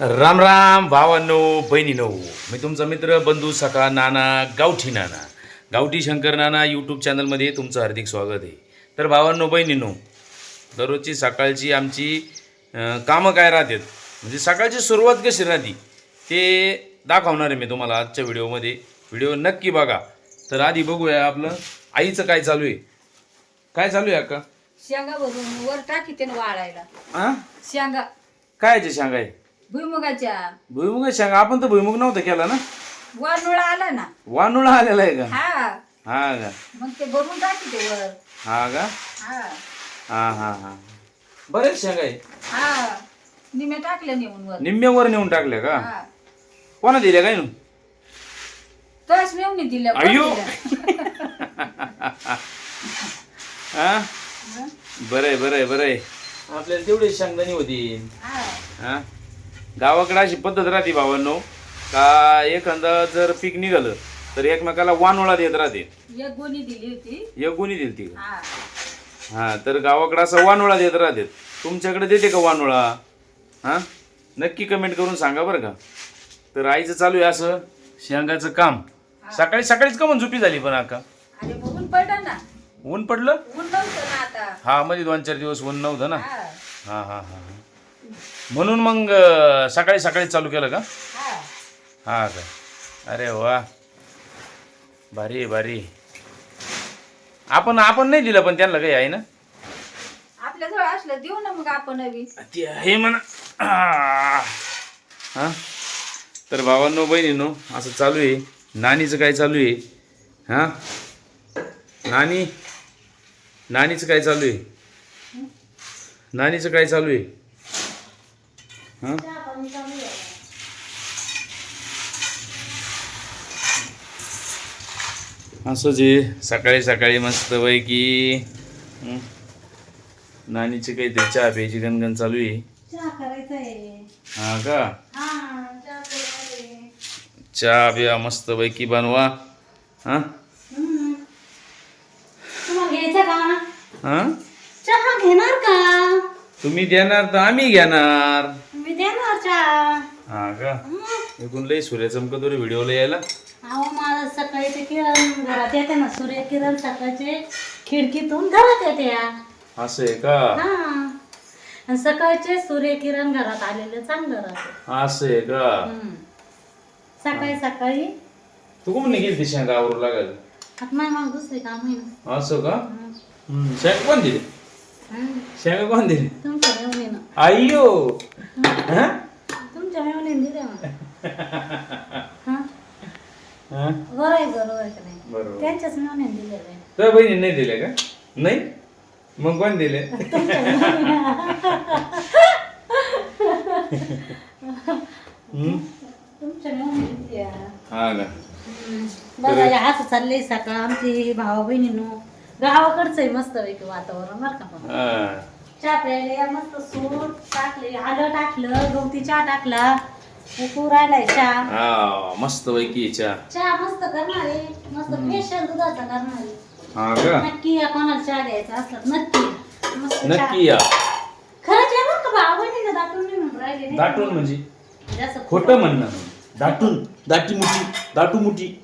राम राम भावांनो बहिणीनो. मी तुमचा मित्र बंधू सखा नाना गावठी नाना. गावठी शंकर नाना यूट्यूब चॅनलमध्ये तुमचं हार्दिक स्वागत आहे. तर भावांनो बहिणीनो दररोजची सकाळची आमची कामं काय राहतात? म्हणजे सकाळची सुरुवात कशी राहते ते दाखवणार आहे मी तुम्हाला आजच्या व्हिडिओमध्ये. व्हिडिओ नक्की बघा. तर आधी बघूया आपलं आईचं काय चालू आहे? काय चालू आहे अक्का? शेंगा भरून वर टाकी वाळायला. हां शेंगा. काय शेंगा आहे? भुईमुगाच्या. भुईमुग शेंगा. आपण तर भुईमुग नव्हतं केला ना? वानुळा आला ना. वानुळा आलेला आहे का? हा. हा का? मग ते भरून टाकी ते वर. हा का? हा. हा हा हा. बरेच शेंगा आहे. हा. निमे टाकले नेऊन वर. निम्म्यावर नेऊन टाकल्या का? हा. कोणा दिल्या काय? नू तस नेऊन दिल्या कोण. दिल्या? हा? हं? बरं आहे बरं आहे बरं आहे. आपल्याला तेवढी शेंगदाणी होती. हा. हा? गावाकडे अशी पद्धत राहते भावांनो का एखादं जर पीक निघालं तर एकमेकाला वानोळा देत राहते. एक गोणी दिली होती. एक गुणी दिली ती हा. हा तर गावाकडे असं वानोळा देत राहते. तुमच्याकडे देते का वानोळा? हा? नक्की कमेंट करून सांगा बरं का. तर आईचं चालू आहे असं. शेंगाचं काम. सकाळी सकाळीच का मग झोपी झाली पण आका? अरे बघून पडलं ना. ऊन पडलं? ऊन नव्हतं ना आता. हा मध्ये दोन चार दिवस ऊन नव्हतं ना? हा हा हा हा. म्हणून मग सकाळी सकाळी चालू केलं का? हा. हा का? अरे वा. भारी भारी. आपण आपण नाही दिलं पण त्यांना काही आहे ना? आपल्या जवळ असलं देऊ ना मग आपण नवी. ते आहे म्हणा. हा? तर भावांनो बहिणीनो असं चालू आहे. नानीचं काय चालू आहे? हा? नानी? नानीचं काय चालू आहे? नानीचं काय चालू आहे? हा? असंच आहे सकाळी सकाळी मस्तपैकी हं? नानीची काहीतरी चहा प्यायची गणगण चालू आहे. हा का? हा चहा चहा बिया मस्तपैकी बनवा. हा? हा? चहा घेणार का? तुम्ही देणार तर आम्ही घेणार. हा का? लई सूर्य चमकत रे व्हिडिओला यायला. अहो मला सकाळी ते किरण घरात येते ना. सूर्यकिरण सकाळचे खिडकीतून घरात येते. असं आहे का? हा. आणि सकाळचे सूर्यकिरण घरात आलेले चांगलं राहते. असं आहे का? हम्म. सकाळी सकाळी. तू कोण गेली ती शेंगा आवरू लागल? आता नाही मला दुसरे काम आहे ना. असं का? हम्म. हम्म, शेंगा कोण दिली? हम्म. शेंगा कोण दिली? अय्यो! हा? हा? बरोबर. त्यांच्याच दिलेलं आहे तुझ्या बहिणी नाही दिले का? नाही? मग कोण दिले? हम्म? तुमच्या. हा का? बघा या असं चाललंय सकाळ. आमची भावा बहिणीनो गावाकडचं आहे मस्त पैकी वातावरण बरं का पण हा. चहा प्यायला या मस्त सूट टाकले आलं टाकलं गवती चहा टाकला. राहिलाय चहा. हा मस्त पैकी चहा. चहा मस्त करणार आहे मस्त स्पेशल दुधाचा करणार. आहे हा का? नक्की या कोणाला चहा द्यायचा असला तर नक्की मस्त चहा. नक्की या. खरंच बरं का बहिणीनं दाटून नाही म्हणून राहिले नाही. दाटून म्हणजे? खोटं म्हणणं. दाटून दाटी मुठी दाटू मुठी.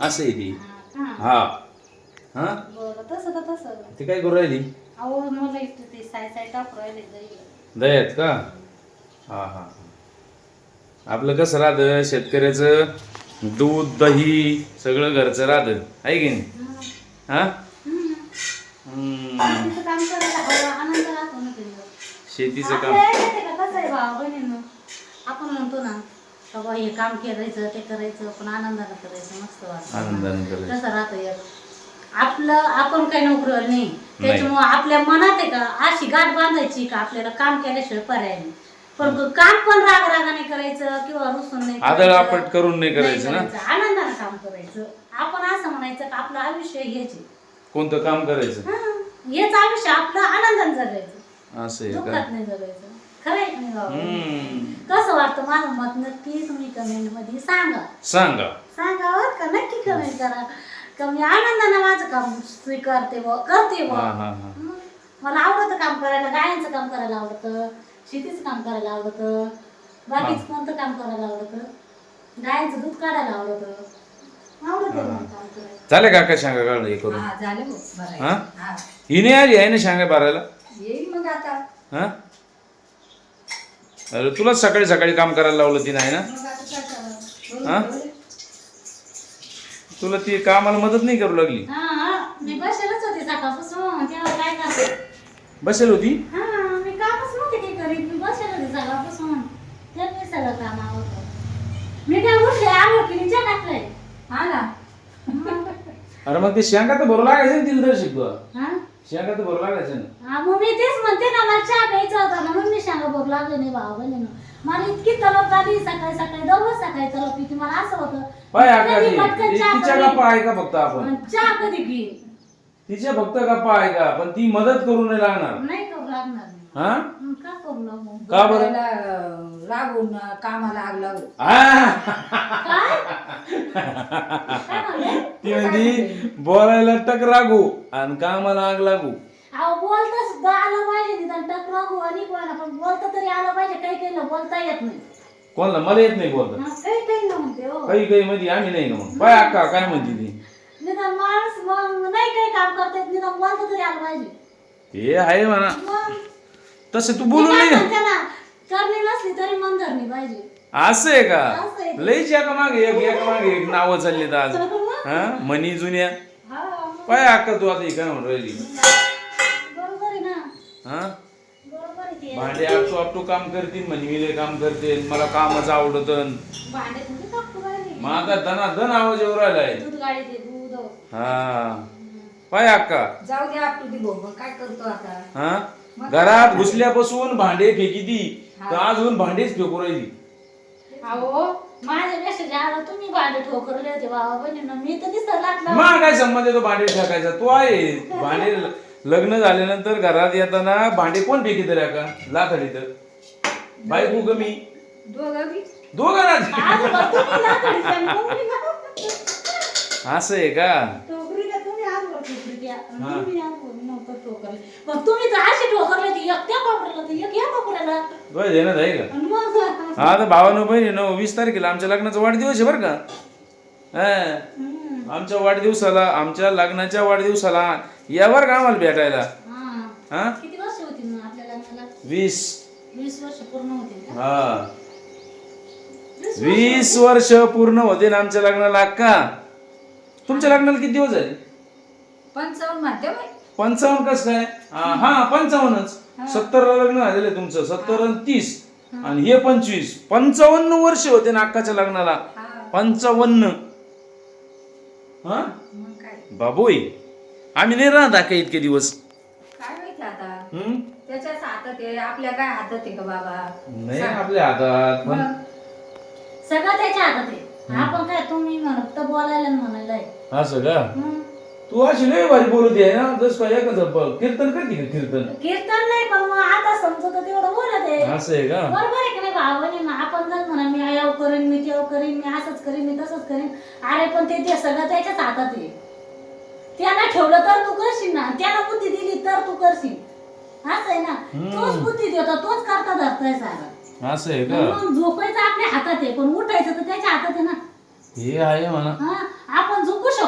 असं आहे ती. हा, हा. हा. हा? बरं तसं तर तसं. ते काय करू राहिली? अहो मला इथं ते साय साय टाकू राहिले दही. दयात का? हा हा. आपलं कसं राहतं? शेतकऱ्याचं दूध दही सगळं घरचं राहतं. आहे की नाही? हा? शेतीचं काम. आपण म्हणतो ना का बा हे काम करायचं ते करायचं पण आनंदानं करायचं. मस्त वाटतं आनंदाने करायचं कसं राहतं आपलं आपण काही नोकरीवर नाही. त्याच्यामुळं आपल्या मनात आहे का अशी गाठ बांधायची का आपल्याला काम केल्याशिवाय पर्याय नाही. पण काम पण राग रागाने करायचं किंवा रुसून नाही आदळ करायचं. आपट करून नाही करायचं ना? करायचं. आनंदानं काम करायचं. आपण असं म्हणायचं का आपलं आयुष्य हेच आहे. कोणतं काम करायचं? हं, हेच आयुष्य आपलं आनंदाने जगायचं. असं आहे का? दुःखात नाही जगायचं. खरं आहे का नाही बाबा? हम्म. कसं वाटतं माझं मत नक्की तुम्ही कमेंटमध्ये सांगा. सांगा. सांगा बरं का? नक्की कमेंट करा. का मी आनंदाने माझं काम स्वीकारते व करते व. हा मग मला आवडतं काम करायला गायांचं काम करायला आवडतं. शेतीचं काम करायला आवडतं. बाकीच कोणतं काम करायला आवडतं? गायचं दूध काढायला आवडतं. आवडतं मला काम करायला. झाले काका शांगा काढलं हे करून? हा झाले भाऊ बरं आहे. हा? हा. हिने आली आहे ना येईल मग आता. हा? अरे तुलाच सकाळी सकाळी काम करायला लावलं तिने आहे ना? मग आता काय करावं? हा? तुला ती कामाला मदत नाही करू लागली? हा हा. मी बसेलच होते सकाळपासून. तेव्हा काय करते? बसेल होती? हा मी कामच नव्हते काही करीत मी बसेल होते सकाळपासून ते मी सगळं काम आवडतं मी काय उठले आलो की निच्या टाकलंय हा ना. अरे मग ते शेंगा तर भरू लागायचं ना तिला तर शिकवा हा? शेंगा तर भरू लागायचं ना. हा, मग मी तेच म्हणते ना मला चहा प्यायचा होता म्हणून मी सांगा बोर लागले नाही भाऊ बहिणीनं मला इतकी तलप आली सकाळी सकाळी दररोज सकाळी तलप येते मला असं होतं. पाय कधी आका पटकन चहा तिच्या करेन. गप्पा ऐका फक्त आपण? चहा कधी घेईन? तिच्या फक्त गप्पा ऐका पण ती मदत करू नाही लागणार. नाही करू लागणार. हा? मग का करू लागू का बरं? बोलायला, अं, लागून कामाला आग! काय? म्हणले? ती म्हणती बोलायला टक रागू आणि कामाला आग लागू. अहो बोलता सुद्धा आलं पाहिजे निदान टक लागू आणि कोणाला पण बोलता तरी आलं पाहिजे. काही काही ना बोलता येत नाही. कोणाला? मला येत नाही बोलता. हा, काही काही ना म्हणते हो. काही काही मध्ये आम्ही नाही ना मग पाय अक्का काय म्हणते ती? निदान माणूस मग नाही काही काम करता येत निदान बोलता तरी आलं पाहिजे. ते आहे म्हणा. मग तसं तू मी बोलून काय नाही. म्हणते ना करणी नसली तरी मन धरणी पाहिजे. असं आहे का? असं आहे. लईच एका मागे एक एका मागे एक नावं चाललीत आज. हा? मनी जुन्या. पाय अक्का तू आता काय म्हणून राहिली. बरोबर आहे ना. हा? भांडे आपटू आपटू काम करतील म्हणे मी लय काम करते मला कामच आवडत आता धना धन आवाज येऊ राहिलाय. हा. पाय अक्का. जाऊ दे भाऊ मग काय करतो आता? हा? घरात घुसल्यापासून भांडे फेकी ती तर अजून भांडेच फेकू राहिली. अहो माझ्या मेसेज आला तुम्ही भांडे ठोकरले होते बाबा बहिणीनं. मी तर दिसत लागला मग काय संबंध येतो भांडे फेकायचा तू आहे. भांडे लग्न झाल्यानंतर घरात येताना भांडे कोण फेकी तरी का लाथडी तर. बायको कमी दोघं बी. आज तुम्ही लाकडी ना- असं आहे का? तुम्ही आज द्या. आज ठोकरले. मग तुम्ही तर अशी ठोकरले ती एक त्या कोपऱ्याला तर एक या कोपऱ्याला तुला देण्यात आहे का आणि मग? हा तर भावानं बहिणी न वीस तारखेला आमच्या लग्नाचा वाढदिवस आहे बरं का. हा. हम्म. आमच्या वाढदिवसाला आमच्या लग्नाच्या वाढदिवसाला यावर का आम्हाला भेटायला. हा. हा? किती वर्ष होती मग आपल्या लग्नाला? वीस. वीस वर्ष पूर्ण होते का? हा. वीस वर्ष? पूर्ण होते ना आमच्या लग्नाला का तुमच्या लग्नाला किती दिवस झाले? पंचावन्न म्हणते बाई पंचावन्न कस काय? हा. हा, पंचावन्नच. सत्तर लग्न झालेलं आहे तुमचं. सत्तर आणि तीस. आणि हे पंचवीस. पंचावन्न वर्ष होते ना अक्काच्या लग्नाला. हा. पंचावन्न. हा? मग काय? बाबोय आम्ही नाही राहत का इतके दिवस. काय माहिती आता? हम्म? त्याच्याच हातात आहे. आपल्या काय हातात आहे का बाबा? नाही आपल्या हातात पण सगळं त्याच्या हातात आहे. आपण काय तुम्ही म्हणत तर बोलायला म्हणायला आहे. असं का हं. तू अशी लय भारी बोलत आहे ना जस काय एकच ब- कीर्तन करते का कीर्तन? कीर्तन नाही पण मग आता समजत तेवढं बोलत आहे. असं आहे का? बरोबर आहे की नाही भावने आपण जर म्हणा मी याव करीन मी तेव करीन मी असंच करीन मी तसंच करीन. अरे पण ते ते सगळं त्याच्याच हातात आहे. त्याला ठेवलं तर तू करशील ना त्याला बुद्धी दिली तर तू करशील. असं आहे ना? तोच बुद्धी देतो तोच करता धरतोय सारा. असं आहे का? मग झोपायचं आपल्या हातात आहे पण उठायचं तर त्याच्या हातात आहे ना. हे आहे म्हणा. हा?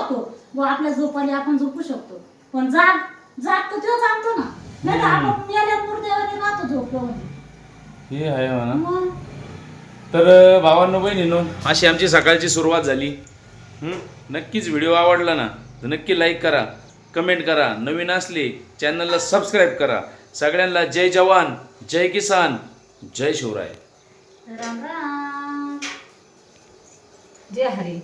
शकतो. व आपल्या झोपाली आपण झोपू शकतो. पण जाग जाग तर तो जागतो ना. नाही तर आपण मेल्या मुर्द्यावर राहतो झोपलो म्हणे. हे आहे म्हणा. मग? तर भावांनो बहिणीनो अशी आमची सकाळची सुरुवात झाली. हं? नक्कीच व्हिडिओ आवडला ना तर नक्की लाईक करा कमेंट करा. नवीन असले चॅनलला सबस्क्राईब करा. सगळ्यांना जय जवान जय किसान जय शिवराय. राम राम. जय हरी.